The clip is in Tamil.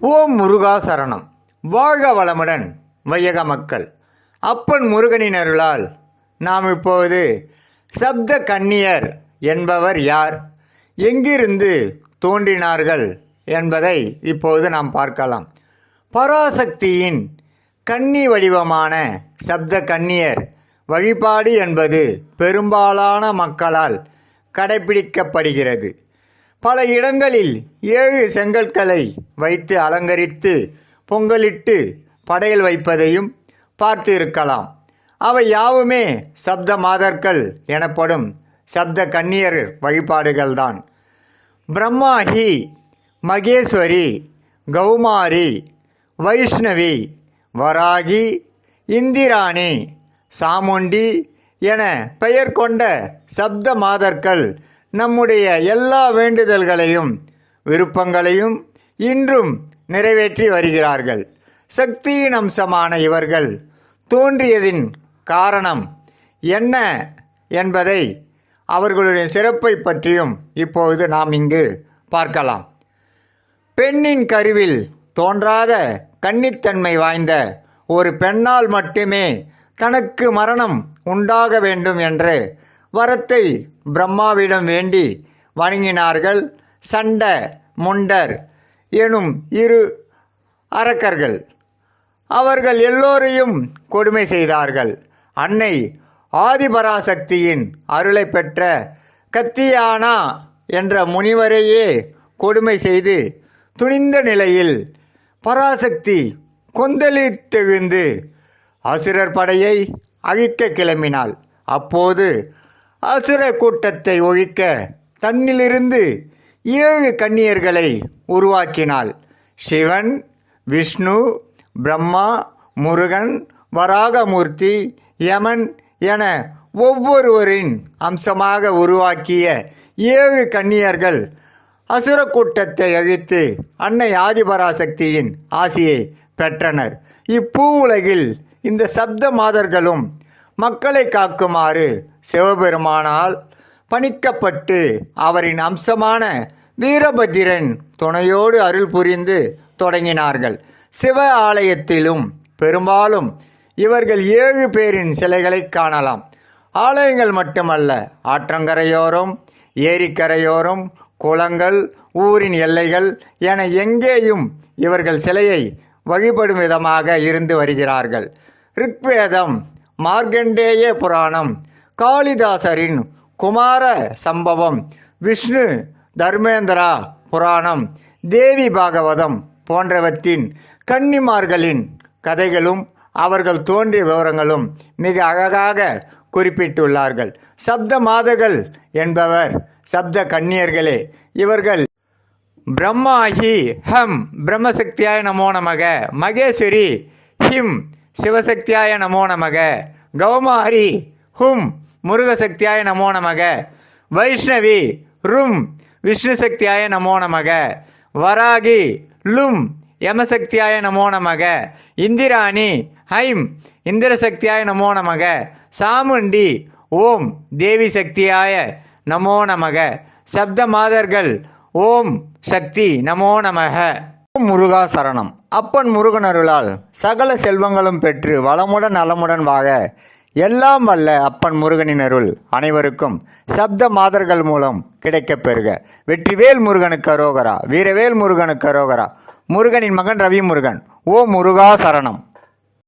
ஓம் முருகா சரணம். வாழ்க வளமுடன் வையக மக்கள். அப்பன் முருகனின் அருளால் நாம் இப்போது சப்த கன்னியர் என்பவர் யார்? எங்கிருந்து தோன்றினார்கள் என்பதை இப்போது நாம் பார்க்கலாம். பராசக்தியின் கன்னி வடிவமான சப்த கன்னியர் வழிபாடு என்பது பெரும்பாலான மக்களால் கடைபிடிக்கப்படுகிறது. பல இடங்களில் ஏழு செங்கற்களை வைத்து அலங்கரித்து பொங்கலிட்டு படையல் வைப்பதையும் பார்த்து இருக்கலாம் அவை யாவுமே சப்த மாதர்கள் எனப்படும் சப்த கன்னியர் வழிபாடுகள்தான். பிரம்மாஹி மகேஸ்வரி கௌமாரி வைஷ்ணவி வராகி இந்திராணி சாமுண்டி என பெயர் கொண்ட சப்த மாதர்கள் நம்முடைய எல்லா வேண்டுதல்களையும் விருப்பங்களையும் இன்றும் நிறைவேற்றி வருகிறார்கள். சக்தியின் அம்சமான இவர்கள் தோன்றியதின் காரணம் என்ன என்பதை அவர்களுடைய சிறப்பை பற்றியும் இப்பொழுது நாம் இங்கு பார்க்கலாம். பெண்ணின் கருவில் தோன்றாத கன்னித்தன்மை வாய்ந்த ஒரு பெண்ணால் மட்டுமே தனக்கு மரணம் உண்டாக வேண்டும் என்று வரத்தை பிரம்மாவிடம் வேண்டி வணங்கினார்கள். சண்ட முண்டர் எனும் இரு அரக்கர்கள். அவர்கள் எல்லோரையும் கொடுமை செய்தார்கள். அன்னை ஆதிபராசக்தியின் அருளை பெற்ற கத்தியானா என்ற முனிவரையே கொடுமை செய்து துணிந்த நிலையில் பராசக்தி கொந்தளித்தெழுந்து அசுரர் படையை அழிக்க கிளம்பினாள். அப்போது அசுர கூட்டத்தை ஒழிக்க தன்னிலிருந்து ஏழு கன்னியர்களை உருவாக்கினாள். சிவன் விஷ்ணு பிரம்மா முருகன் வராகமூர்த்தி யமன் என ஒவ்வொருவரின் அம்சமாக உருவாக்கிய ஏழு கன்னியர்கள் அசுர கூட்டத்தை அழித்து அன்னை ஆதிபராசக்தியின் ஆசியை பெற்றனர். இப்பூ உலகில் இந்த சப்த மாதர்களும் மக்களை காக்குமாறு சிவபெருமானால் பணிக்கப்பட்டு அவரின் அம்சமான வீரபத்திரன் துணையோடு அருள் புரிந்து தொடங்கினார்கள். சிவ ஆலயத்திலும் பெரும்பாலும் இவர்கள் ஏழு பேரின் சிலைகளை காணலாம். ஆலயங்கள் மட்டுமல்ல ஆற்றங்கரையோரம் ஏரிக்கரையோரம் குளங்கள் ஊரின் எல்லைகள் என எங்கேயும் இவர்கள் சிலையை வழிபடும் விதமாக இருந்து வருகிறார்கள். ரிக்வேதம் மார்க்கண்டேய புராணம். காளிதாசரின் குமார சம்பவம். விஷ்ணு தர்மேந்திரா புராணம். தேவி பாகவதம் போன்றவற்றின் கன்னிமார்களின் கதைகளும் அவர்கள் தோன்றிய விவரங்களும் மிக அழகாக குறிப்பிட்டுள்ளார்கள். சப்த மாதகள் என்பவர் சப்த கன்னியர்களே இவர்கள் பிரம்மாஹி ஹம் பிரம்மசக்தியாய நமோ நமக மகேஸ்வரி ஹிம் சிவசக்தியாய நமோ நமக. கௌமாரி ஹும் முருகசக்தியாய நமோ நமக. வைஷ்ணவி ரும் விஷ்ணு சக்தியாய நமோ நமக. வராகி லும் யமசக்தியாய நமோ நமக. இந்திராணி ஹைம் இந்திரசக்தியாய நமோ நமக. சாமுண்டி ஓம் தேவி சக்தியாய நமோ நமக. சப்த மாதர்கள் ஓம் சக்தி நமோ நமக. முருகா சரணம். அப்பன் முருகன் அருளால் சகல செல்வங்களும் பெற்று வளமுடன் நலமுடன் வாழ எல்லாம் வல்ல அப்பன் முருகனின் அருள் அனைவருக்கும் சப்த மாதர்கள் மூலம் கிடைக்கப் பெறுக. வெற்றிவேல் முருகனுக்கு அரோகரா வீரவேல் முருகனுக்கு அரோகரா. முருகனின் மகன் ரவி முருகன் ஓ முருகா சரணம்.